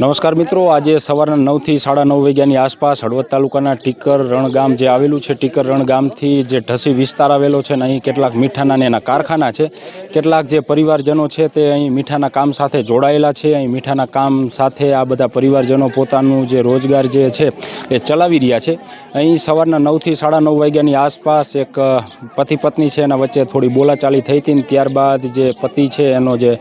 નમસ્કાર મિત્રો, આજે સવારના નવથી સાડા નવ વાગ્યાની આસપાસ હળવદ તાલુકાના ટીકર રણગામ જે આવેલું છે, ટીકર રણગામથી જે ઢસી વિસ્તાર આવેલો છે અને અહીં કેટલાક મીઠાના એના કારખાના છે. કેટલાક જે પરિવારજનો છે તે અહીં મીઠાના કામ સાથે જોડાયેલા છે. અહીં મીઠાના કામ સાથે આ બધા પરિવારજનો પોતાનું જે રોજગાર જે છે એ ચલાવી રહ્યા છે. અહીં સવારના નવથી સાડા નવ વાગ્યાની આસપાસ એક પતિ પત્ની છે, એના વચ્ચે થોડી બોલાચાલી થઈ હતી ત્યારબાદ જે પતિ છે એનો જે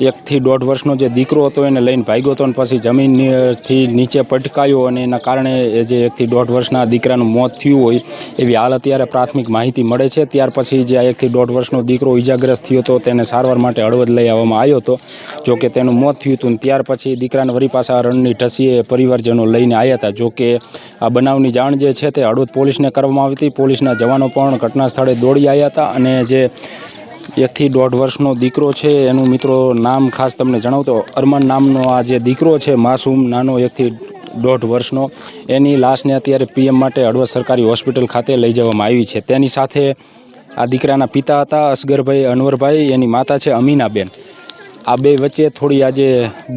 એકથી દોઢ વર્ષનો જે દીકરો હતો એને લઈને અને પછી જમીનથી નીચે પટકાયો અને એના કારણે એ જે એકથી દોઢ વર્ષના દીકરાનું મોત થયું હોય એવી હાલ અત્યારે પ્રાથમિક માહિતી મળે છે. ત્યાર પછી જે આ એકથી દોઢ વર્ષનો દીકરો ઇજાગ્રસ્ત થયો હતો તેને સારવાર માટે હળવદ લઈ આવવામાં આવ્યો હતો. જો કે તેનું મોત થયું હતું ત્યાર પછી દીકરાને વરી પાછા રણની ઢસીએ પરિવારજનો લઈને આવ્યા હતા. જોકે આ બનાવની જાણ જે છે તે હળવદ પોલીસને કરવામાં આવી હતી. પોલીસના જવાનો પણ ઘટના સ્થળે દોડી આવ્યા હતા અને જે એકથી દોઢ વર્ષનો દીકરો છે, એનું મિત્રો નામ ખાસ તમને જણાવતો અરમાન નામનો આ જે દીકરો છે, માસૂમ નાનો એકથી દોઢ વર્ષનો, એની લાશને અત્યારે પીએમ માટે હળવદ સરકારી હોસ્પિટલ ખાતે લઈ જવામાં આવી છે. તેની સાથે આ દીકરાના પિતા હતા અસગરભાઈ અનવરભાઈ, એની માતા છે અમીનાબેન. આ બે વચ્ચે થોડી આજે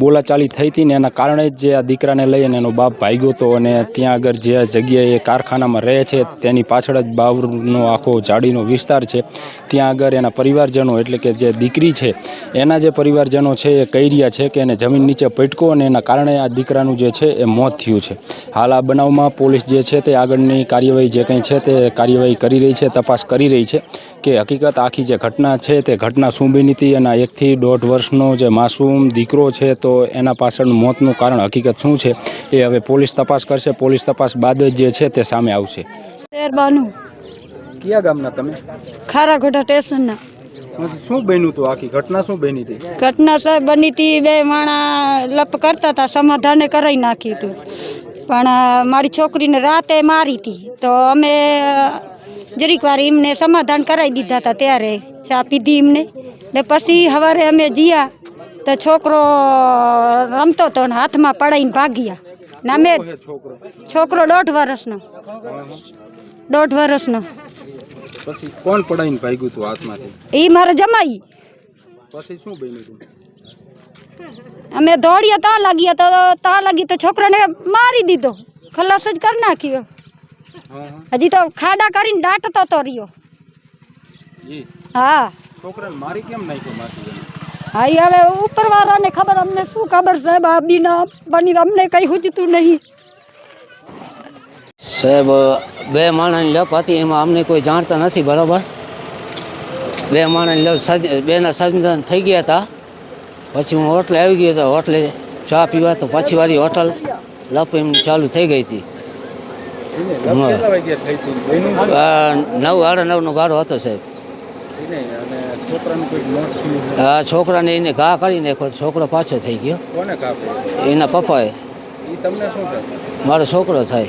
બોલાચાલી થઈ હતી ને એના કારણે જ આ દીકરાને લઈ અને એનો બાપ ભાગ્યો હતો અને ત્યાં આગળ જે જગ્યાએ કારખાનામાં રહે છે, તેની પાછળ જ બાવરનો આખો જાડીનો વિસ્તાર છે. ત્યાં આગળ એના પરિવારજનો એટલે કે જે દીકરી છે, એના જે પરિવારજનો છે એ કહી રહ્યા છે કે એને જમીન નીચે પટકો અને એના કારણે આ દીકરાનું જે છે એ મોત થયું છે. હાલ આ બનાવમાં પોલીસ જે છે તે આગળની કાર્યવાહી જે કંઈ છે તે કાર્યવાહી કરી રહી છે, તપાસ કરી રહી છે કે હકીકત આખી જે ઘટના છે તે ઘટના શું બની હતી અને એકથી દોઢ વર્ષનો જે માસૂમ દીકરો છે તો એના પાછળનું મોતનું કારણ હકીકત શું છે એ હવે પોલીસ તપાસ કરશે. પોલીસ તપાસ બાદ જ જે છે તે સામે આવશે. શેરબાનું કયા ગામના તમે? ખારાગોઢા સ્ટેશનના. શું બન્યું હતું આખી? ઘટના શું બની હતી? ઘટના સાહેબ બની હતી બે માણા લપ કરતા હતા સમાધાને કરાવી નાખી હતું પણ મારી છોકરીને રાતે મારી હતી. તો અમે જરીક વાર એમને સમાધાન કરાવી દીધા હતા ત્યારે ચા પીધી એમને. ને પછી સવારે અમે જીયા તો છોકરો રમતો હતો ને હાથમાં પડાઈને ભાગ્યા. ને અમે છોકરો? દોઢ વર્ષનો. દોઢ વર્ષનો. પછી કોણ પડાઈને ભાગ્યું હતું હાથમાંથી? એ મારે જમાઈ. પછી શું બન્યું અમે દોડ્યા તા લાગ્યા તો તા લાગી તો છોકરાને મારી દીધો. ખલાસ જ કરી નાખ્યો. હજી તો ખાડા કરીને દાટતો તો રહ્યો. હા. છોકરાને મારી કેમ નાખ્યો માસી હા હવે ઉપરવાળાને ખબર અમને શું ખબર સાહેબ આ બીના બની અમને કઈ હુજતું નહીં. સાહેબ બે માણસની લપ હતી એમાં અમને કોઈ જાણતા નથી બરાબર? બે માણસની લપ સજ બેના સંધાન થઈ ગયા હતા પછી હું હોટલે આવી ગયો હતો હોટલે ચા પીવા તો પછી વાળી હોટલ લપ એમ ચાલુ થઈ ગઈ હતી. હા. નવ સાડા નવનો ગાળો હતો સાહેબ. અને છોકરાનું એને ઘા કરી નાખ્યો છોકરો પાછો થઈ ગયો. એના પપ્પાએ. મારો છોકરો થાય.